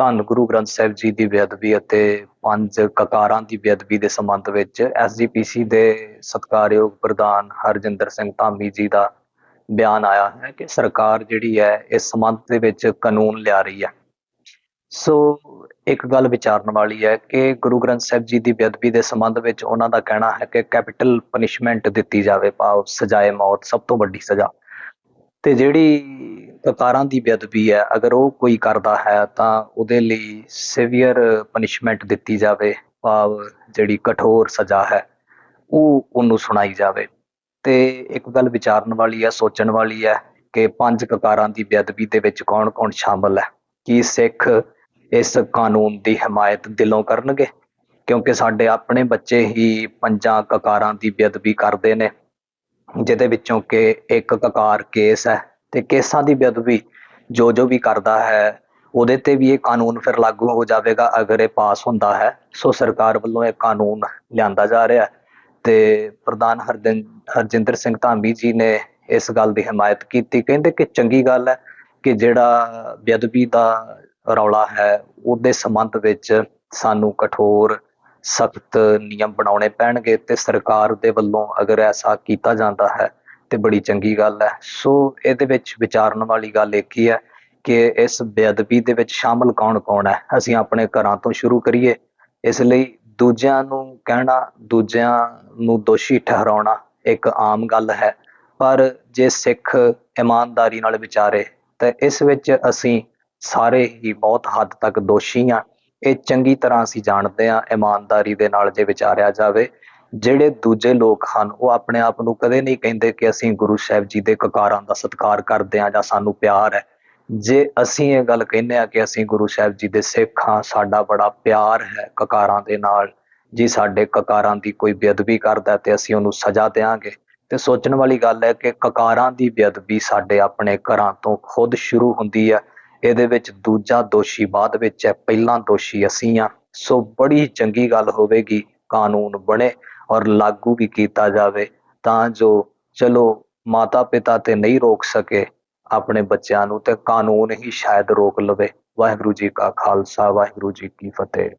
ਧੰਨ ਗੁਰੂ ਗ੍ਰੰਥ ਸਾਹਿਬ ਜੀ ਦੀ ਬੇਅਦਬੀ ਅਤੇ ਪੰਜ ਕਕਾਰਾਂ ਦੀ ਬੇਅਦਬੀ ਦੇ ਸੰਬੰਧ ਵਿੱਚ ਐਸਜੀਪੀਸੀ ਦੇ ਸਤਿਕਾਰਯੋਗ ਪ੍ਰਧਾਨ ਹਰਜਿੰਦਰ ਸਿੰਘ ਧਾਮੀ ਜੀ ਦਾ ਬਿਆਨ ਆਇਆ ਹੈ ਕਿ ਸਰਕਾਰ ਜਿਹੜੀ ਹੈ, ਇਸ ਸੰਬੰਧ ਦੇ ਵਿੱਚ ਕਾਨੂੰਨ ਲਿਆ ਰਹੀ ਹੈ। ਸੋ ਇੱਕ ਗੱਲ ਵਿਚਾਰਨ ਵਾਲੀ ਹੈ ਕਿ ਗੁਰੂ ਗ੍ਰੰਥ ਸਾਹਿਬ ਜੀ ਦੀ ਬੇਅਦਬੀ ਦੇ ਸੰਬੰਧ ਵਿੱਚ ਉਹਨਾਂ ਦਾ ਕਹਿਣਾ ਹੈ ਕਿ ਕੈਪੀਟਲ ਪਨਿਸ਼ਮੈਂਟ ਦਿੱਤੀ ਜਾਵੇ, ਭਾਵ ਸਜ਼ਾਏ ਮੌਤ ਸਭ ਤੋਂ ਵੱਡੀ ਸਜ਼ਾ। ਤੇ ਜਿਹੜੀ ਕਕਾਰਾਂ ਦੀ ਬੇਅਦਬੀ ਹੈ। ਅਗਰ ਉਹ ਕੋਈ ਕਰਦਾ ਹੈ ਤਾਂ ਉਹਦੇ ਲਈ ਸਿਵੀਅਰ ਪਨਿਸ਼ਮੈਂਟ ਦਿੱਤੀ ਜਾਵੇ। ਭਾਵ ਜਿਹੜੀ ਕਠੋਰ ਸਜ਼ਾ ਹੈ, ਉਹ ਉਹਨੂੰ ਸੁਣਾਈ ਜਾਵੇ। ਤੇ ਇੱਕ ਗੱਲ ਵਿਚਾਰਨ ਵਾਲੀ ਹੈ, ਸੋਚਣ ਵਾਲੀ ਹੈ ਕਿ ਪੰਜ ਕਕਾਰਾਂ ਦੀ ਬੇਅਦਬੀ ਦੇ ਵਿੱਚ ਕੌਣ-ਕੌਣ ਸ਼ਾਮਲ ਹੈ? ਕੀ ਸਿੱਖ ਇਸ ਕਾਨੂੰਨ ਦੀ ਹਮਾਇਤ ਦਿਲੋਂ ਕਰਨਗੇ? ਕਿਉਂਕਿ ਸਾਡੇ ਆਪਣੇ ਬੱਚੇ ਹੀ ਪੰਜਾਂ ਕਕਾਰਾਂ ਦੀ ਬੇਅਦਬੀ ਕਰਦੇ ਨੇ, ਜਿਹਦੇ ਵਿੱਚੋਂ ਕਿ ਇੱਕ ਕਕਾਰ ਕੇਸ ਹੈ ਤੇ ਕੇਸਾਂ ਦੀ ਬੇਅਦਬੀ ਜੋ ਜੋ ਵੀ ਕਰਦਾ ਹੈ, ਉਹਦੇ ਤੇ ਵੀ ਇਹ ਕਾਨੂੰਨ ਫਿਰ ਲਾਗੂ ਹੋ ਜਾਵੇਗਾ ਅਗਰ ਇਹ ਪਾਸ ਹੁੰਦਾ ਹੈ। ਸੋ ਸਰਕਾਰ ਵੱਲੋਂ ਇਹ ਕਾਨੂੰਨ ਲਿਆਂਦਾ ਜਾ ਰਿਹਾ ਹੈ ਤੇ ਪ੍ਰਧਾਨ ਹਰਦਿਨ ਹਰਜਿੰਦਰ ਸਿੰਘ ਧਾਮੀ ਜੀ ਨੇ ਇਸ ਗੱਲ ਦੀ ਹਮਾਇਤ ਕੀਤੀ। ਕਹਿੰਦੇ ਕਿ ਚੰਗੀ ਗੱਲ ਹੈ ਕਿ ਜਿਹੜਾ ਬੇਅਦਬੀ ਦਾ ਰੌਲਾ ਹੈ, ਉਹਦੇ ਸੰਬੰਧ ਵਿੱਚ ਸਾਨੂੰ ਕਠੋਰ, ਸਖਤ ਨਿਯਮ ਬਣਾਉਣੇ ਪੈਣਗੇ ਤੇ ਸਰਕਾਰ ਦੇ ਵੱਲੋਂ ਅਗਰ ਐਸਾ ਕੀਤਾ ਜਾਂਦਾ ਹੈ ਤੇ ਬੜੀ ਚੰਗੀ ਗੱਲ ਹੈ। ਸੋ ਇਹਦੇ ਵਿੱਚ ਵਿਚਾਰਨ ਵਾਲੀ ਗੱਲ ਇੱਕ ਹੀ ਹੈ ਕਿ ਇਸ ਬੇਅਦਬੀ ਦੇ ਵਿੱਚ ਸ਼ਾਮਲ ਕੌਣ-ਕੌਣ ਹੈ? ਅਸੀਂ ਆਪਣੇ ਘਰਾਂ ਤੋਂ ਸ਼ੁਰੂ ਕਰੀਏ। ਇਸ ਲਈ ਦੂਜਿਆਂ ਨੂੰ ਕਹਿਣਾ, ਦੂਜਿਆਂ ਨੂੰ ਦੋਸ਼ੀ ਠਹਿਰਾਉਣਾ ਇੱਕ ਆਮ ਗੱਲ ਹੈ। ਪਰ ਜੇ ਸਿੱਖ ਇਮਾਨਦਾਰੀ ਨਾਲ ਵਿਚਾਰੇ, ਤਾਂ ਇਸ ਵਿੱਚ ਅਸੀਂ ਸਾਰੇ ਹੀ ਬਹੁਤ ਹੱਦ ਤੱਕ ਦੋਸ਼ੀ ਆ ਇਹ ਚੰਗੀ ਤਰ੍ਹਾਂ ਅਸੀਂ ਜਾਣਦੇ ਆ ਇਮਾਨਦਾਰੀ ਦੇ ਨਾਲ ਜੇ ਵਿਚਾਰਿਆ ਜਾਵੇ ਜਿਹੜੇ ਦੂਜੇ ਲੋਕ ਹਨ, ਉਹ ਆਪਣੇ ਆਪ ਨੂੰ ਕਦੇ ਨਹੀਂ ਕਹਿੰਦੇ ਕਿ ਅਸੀਂ ਗੁਰੂ ਸਾਹਿਬ ਜੀ ਦੇ ਕਕਾਰਾਂ ਦਾ ਸਤਿਕਾਰ ਕਰਦੇ ਹਾਂ ਜਾਂ ਸਾਨੂੰ ਪਿਆਰ ਹੈ। ਜੇ ਅਸੀਂ ਇਹ ਗੱਲ ਕਹਿੰਦੇ ਆ ਕਿ ਅਸੀਂ ਗੁਰੂ ਸਾਹਿਬ ਜੀ ਦੇ ਸਿੱਖ ਹਾਂ, ਸਾਡਾ ਬੜਾ ਪਿਆਰ ਹੈ ਕਕਾਰਾਂ ਦੇ ਨਾਲ। ਜੀ ਸਾਡੇ ਕਕਾਰਾਂ ਦੀ ਕੋਈ ਬੇਅਦਬੀ ਕਰਦਾ ਤੇ ਅਸੀਂ ਉਹਨੂੰ ਸਜ਼ਾ ਦੇਵਾਂਗੇ ਤੇ ਸੋਚਣ ਵਾਲੀ ਗੱਲ ਹੈ ਕਿ ਕਕਾਰਾਂ ਦੀ ਬੇਅਦਬੀ ਸਾਡੇ ਆਪਣੇ ਘਰਾਂ ਤੋਂ ਖੁਦ ਸ਼ੁਰੂ ਹੁੰਦੀ ਹੈ। ਇਹਦੇ ਵਿੱਚ ਦੂਜਾ ਦੋਸ਼ੀ ਬਾਅਦ ਵਿੱਚ ਹੈ, ਪਹਿਲਾਂ ਦੋਸ਼ੀ ਅਸੀਂ ਆ ਸੋ ਬੜੀ ਚੰਗੀ ਗੱਲ ਹੋਵੇਗੀ, ਕਾਨੂੰਨ ਬਣੇ। ਔਰ ਲਾਗੂ ਵੀ ਕੀਤਾ ਜਾਵੇ ਤਾਂ ਜੋ ਚਲੋ ਮਾਤਾ ਪਿਤਾ ਤੇ ਨਹੀਂ ਰੋਕ ਸਕੇ ਆਪਣੇ ਬੱਚਿਆਂ ਨੂੰ ਤੇ ਕਾਨੂੰਨ ਹੀ ਸ਼ਾਇਦ ਰੋਕ ਲਵੇ। ਵਾਹਿਗੁਰੂ ਜੀ ਕਾ ਖਾਲਸਾ, ਵਾਹਿਗੁਰੂ ਜੀ ਕੀ ਫਤਿਹ।